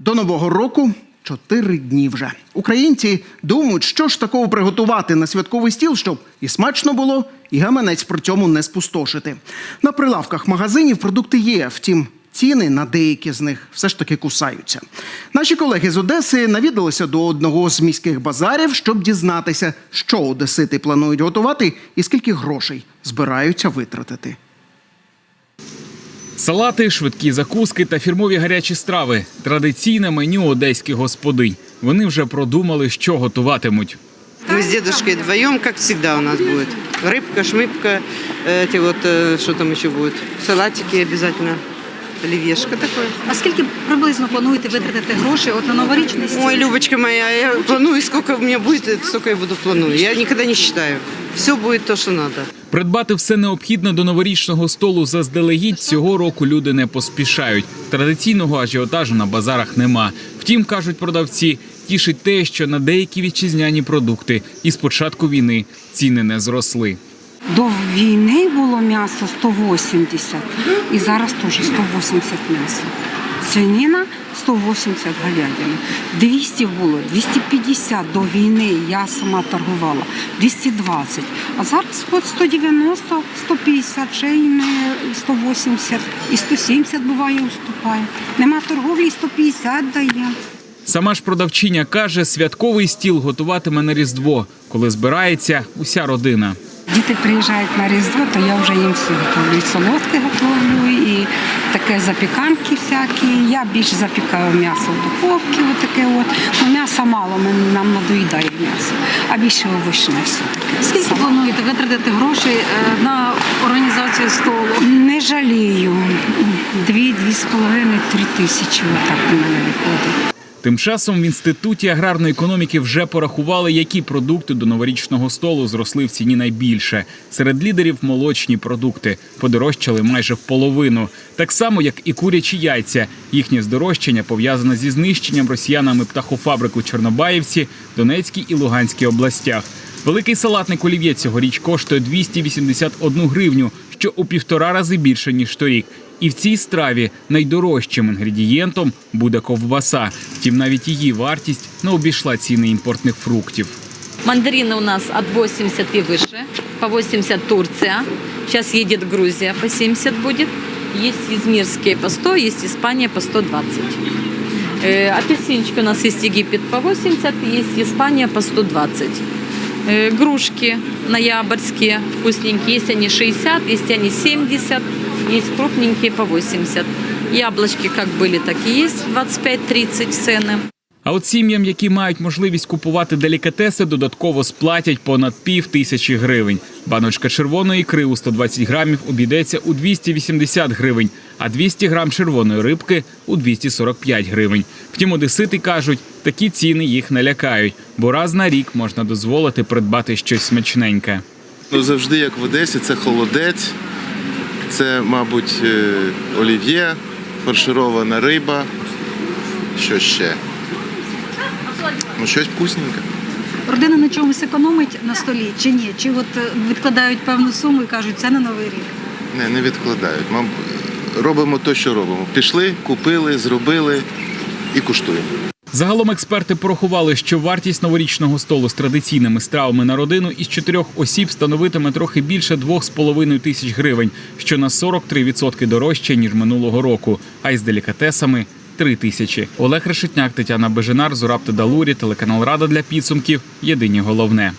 До нового року чотири дні вже. Українці думають, що ж такого приготувати на святковий стіл, щоб і смачно було, і гаманець при цьому не спустошити. На прилавках магазинів продукти є, втім. Ціни на деякі з них все ж таки кусаються. Наші колеги з Одеси навідалися до одного з міських базарів, щоб дізнатися, що одесити планують готувати і скільки грошей збираються витратити. Салати, швидкі закуски та фірмові гарячі страви традиційне меню одеських господинь. Вони вже продумали, що готуватимуть. Мы с дедушкой вдвоем, как всегда у нас будет. Рыбка, шмыпка, э, эти вот, э, что там еще будет, салатики обязательно, оливьешка такое. А скільки приблизно плануєте витратити грошей от на новорічний стіл? Ой, Любочка моя, я планую, сколько у меня будет, столько я буду планую. Я никогда не считаю. Все будет то, что надо. Придбати все необхідне до новорічного столу заздалегідь цього року люди не поспішають. Традиційного ажіотажу на базарах нема. Втім, кажуть продавці, тішить те, що на деякі вітчизняні продукти із початку війни ціни не зросли. До війни було м'ясо 180 і зараз теж 180 м'ясо. Свинина 180 говядина. 200 було, 250 до війни я сама торгувала, 220. А зараз от 190, 150, ще й не 180 і 170 буває уступає. Нема торговлі, 150 дає. Сама ж продавчиня каже, святковий стіл готуватиме на Різдво, коли збирається уся родина. Діти приїжджають на Різдво, то я вже їм все готовлю. І солодке готовлю, і таке запіканки всякі. Я більше запікаю м'ясо в духовці, отаке от. Ну, м'яса мало, мен- нам надоїдає м'ясо, а більше овочне все таке. Скільки плануєте витратити грошей е, на організацію столу? Не жалію. Дві, дві з половиною, три тисячі отак у мене виходить. Тим часом в інституті аграрної економіки вже порахували, які продукти до новорічного столу зросли в ціні найбільше. Серед лідерів молочні продукти подорожчали майже в половину, так само як і курячі яйця. Їхнє здорожчання пов'язане зі знищенням росіянами птахофабрик у Чорнобаївці, Донецькій і Луганській областях. Великий салатник олів'є цьогоріч коштує 281 гривню, що у півтора рази більше ніж торік. І в цій страві найдорожчим інгредієнтом буде ковбаса. Втім, навіть її вартість не обійшла ціни імпортних фруктів. Мандарины у нас от 80 и выше. По 80 Турция. Сейчас едет Грузия, по 70 будет. Есть измирские по 100, есть Испания по 120. Э, апельсинчики у нас есть Египет по 80, есть Испания по 120. Э, грушки ноябрьские, вкусненькие. Есть они 60, есть они 70, есть крупненькие по 80. Яблочки как были, так и есть 25-30 цены. А от сім'ям, які мають можливість купувати делікатеси, додатково сплатять понад пів тисячі гривень. Баночка червоної ікри у 120 грамів обійдеться у 280 гривень, а 200 грам червоної рибки у 245 гривень. Втім, одесити кажуть, такі ціни їх не лякають, бо раз на рік можна дозволити придбати щось смачненьке. Ну, завжди як в Одесі, це холодець, це, мабуть, е, олів'є, фарширована риба. Що ще? Ну, щось вкусненьке. Родина на чомусь економить на столі чи ні? Чи от е, відкладають певну суму і кажуть, це на новий рік? Не, не відкладають. Мабуть, робимо те, що робимо. Пішли, купили, зробили і куштуємо. Загалом експерти порахували, що вартість новорічного столу з традиційними стравами на родину із чотирьох осіб становитиме трохи більше 2,5 тисяч гривень, що на 43% дорожче ніж минулого року. А із делікатесами 3 тисячі. Олег Решетняк, Тетяна Бежинар, Зураб Тедалурі, телеканал Рада для підсумків. Єдині головне.